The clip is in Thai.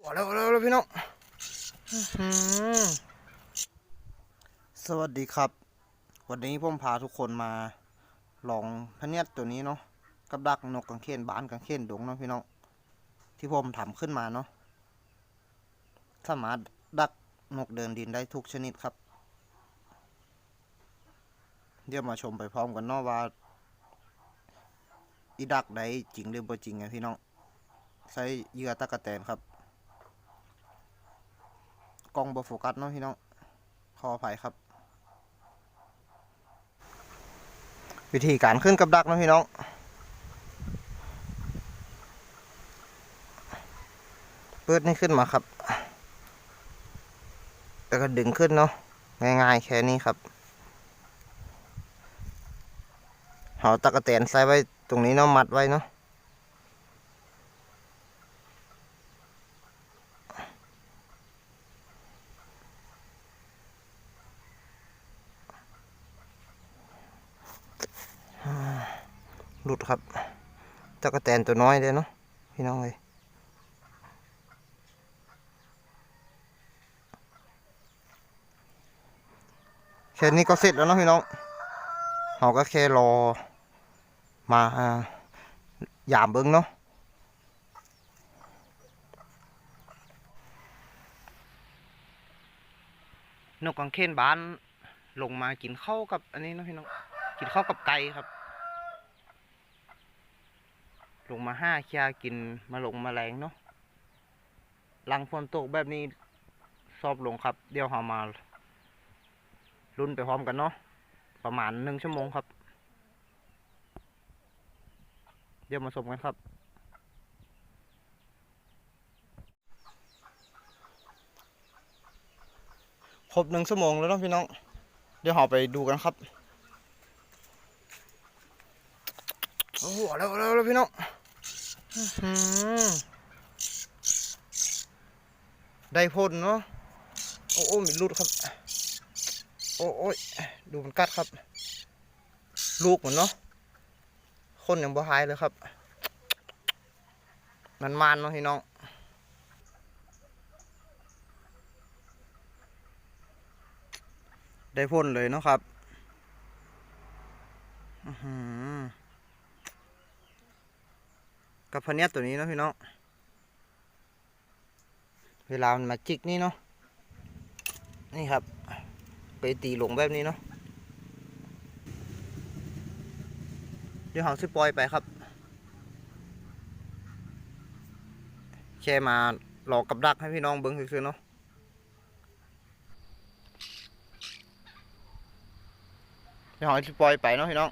เร็วเร็วเร็วพี่น้องสวัสดีครับ วันนี้ผมพาทุกคนมา ลองพเนียดตัวนี้เนาะกับดักนกกังเขนบ้านกังเขนดงเนาะพี่น้องที่ผมทำขึ้นมาเนาะสามารถดักนกเดินดินได้ทุกชนิดครับ เดี๋ยวมาชมไปพร้อมกันเนาะว่าอีดักได้จริงหรือบ่จริงไงพี่น้อง ใช้เหยื่อตะกะแตนครับ กล้องบ่โฟกัสเนาะพี่น้องขออภัยครับ วิธีการขึ้นกับดักเนาะพี่น้อง เปิดนี่ขึ้นมาครับ แล้วก็ดึงขึ้นเนาะง่ายๆแค่นี้ครับเอาตะกะแตนใส่ไว้ตรงนี้เนาะมัดไว้เนาะ หลุดครับตะกะแตนตัวน้อยเลยเนาะพี่น้องเลยแค่นี้ก็เสร็จแล้วเนาะพี่น้องเราก็แค่รอมายามเบิ้งเนาะนกกังเขนบ้านลงมากินข้าวกับอันนี้นะพี่น้องกินข้าวกับไก่ครับ ลงมาห้าเคียกินมาลงมาแรงเนาะหลังฝนตกแบบนี้ซอบลงครับ เดี๋ยวเรามารุ่นไปพร้อมกันเนาะประมาณหนึ่งชั่วโมงครับ เดี๋ยวมาชมกันครับ ครบหนึ่งชั่วโมงแล้วเนาะพี่น้อง เดี๋ยวเราไปดูกันครับโอ้โหเร็วเร็วเร็วพี่น้อง ได้พ่นเนาะ โอ้โอ้มีลูดครับ โอ้โอ้ยดูมันกัดครับ ลูกเหมันเนาะ คนยังบ่หายเลยครับ มันมันเนาะพี่น้องได้พ่นเลยเนาะครับ อื้อหือ กับพเนียตัวนี้เนาะพี่น้องเวลามันมาจิกนี่เนาะนี่ครับ ไปตีหลงแบบนี้เนาะเดี๋ยวเขาสิปล่อยไปครับ แค่มาหลอกกับดักให้พี่น้องเบิ้งซื่อเนาะเดี๋ยวเขาสิปล่อยไปเนาะพี่น้อง